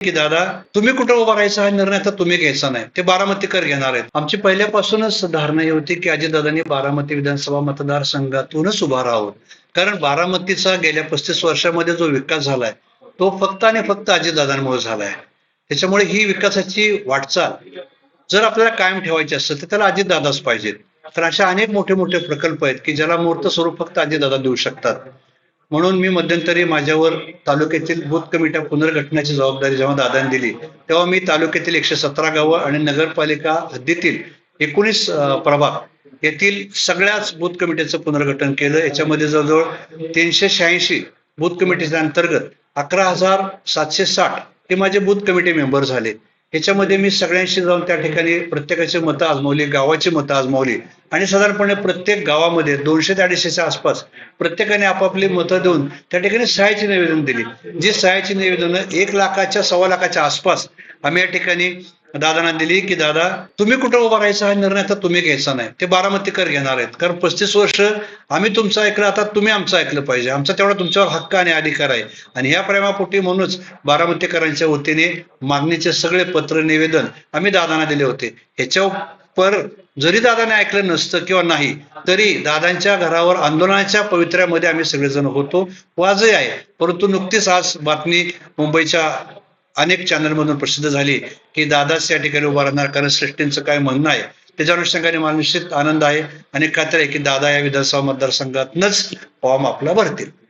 की दादा तुम्ही कुठं उभा राहायचा हा निर्णय आता तुम्ही घ्यायचा नाही. ते बारामतीकर घेणार आहेत. आमची पहिल्यापासूनच धारणा ही होती की अजितदादांनी बारामती विधानसभा मतदारसंघातूनच उभा राहावं. कारण बारामतीचा गेल्या पस्तीस वर्षामध्ये जो विकास झालाय तो फक्त आणि फक्त अजितदादांमुळे झालाय. त्याच्यामुळे ही विकासाची वाटचाल जर आपल्याला कायम ठेवायची असेल तर त्याला अजितदादाच पाहिजेत. तर अशा अनेक मोठे मोठे प्रकल्प आहेत की ज्याला मूर्त स्वरूप फक्त अजितदादा देऊ शकतात. म्हणून मी मध्यंतरी माझ्यावर तालुक्यातील बूथ कमिट्या पुनर्गठनाची जबाबदारी जेव्हा दादाने दिली तेव्हा मी तालुक्यातील एकशे सतरा गावं आणि नगरपालिका हद्दीतील एकोणीस प्रभाग येथील सगळ्याच बूथ कमिटीचं पुनर्गठन केलं. याच्यामध्ये जवळजवळ तीनशे शहाऐंशी बूथ कमिटीच्या अंतर्गत अकरा हजार सातशे साठ हे माझे बूथ कमिटी मेंबर झाले. ह्याच्यामध्ये मी सगळ्यांशी जाऊन त्या ठिकाणी प्रत्येकाची मतं आजमावली गावाची मतं आजमावली. आणि साधारणपणे प्रत्येक गावामध्ये दोनशे ते अडीचशेच्या आसपास प्रत्येकाने आपापली मतं देऊन त्या ठिकाणी सहाय्याची निवेदन दिली. जी सहाय्याची निवेदनं एक लाखाच्या सव्वा लाखाच्या आसपास आम्ही या ठिकाणी दादांना दिली की दादा तुम्ही कुठं उभा राहायचा हा निर्णय आता तुम्ही घ्यायचा नाही. ते बारामतीकर घेणार आहेत. कारण पस्तीस वर्ष आम्ही तुमचं ऐकलं आता तुम्ही आमचं ऐकलं पाहिजे. आमचा तेवढा तुमच्यावर हक्क आणि अधिकार आहे. आणि या प्रेमापोटी म्हणूनच बारामतीकरांच्या वतीने मागणीचे सगळे पत्र निवेदन आम्ही दादांना दिले होते. पर जरी दादाने ऐकलं नसतं किंवा नाही तरी दादांच्या घरावर आंदोलनाच्या पवित्र्यामध्ये आम्ही सगळेजण होतो. वाजही आहे. परंतु नुकतीच आज बातमी मुंबईच्या अनेक चॅनलमधून प्रसिद्ध झाली की दादाच या ठिकाणी उभा राहणार. कारण श्रेष्ठींचं काय म्हणणं आहे त्याच्या अनुषंगाने मला निश्चित आनंद आहे. आणि खात्री आहे की दादा या विधानसभा मतदारसंघातनच फॉर्म आपला भरतील.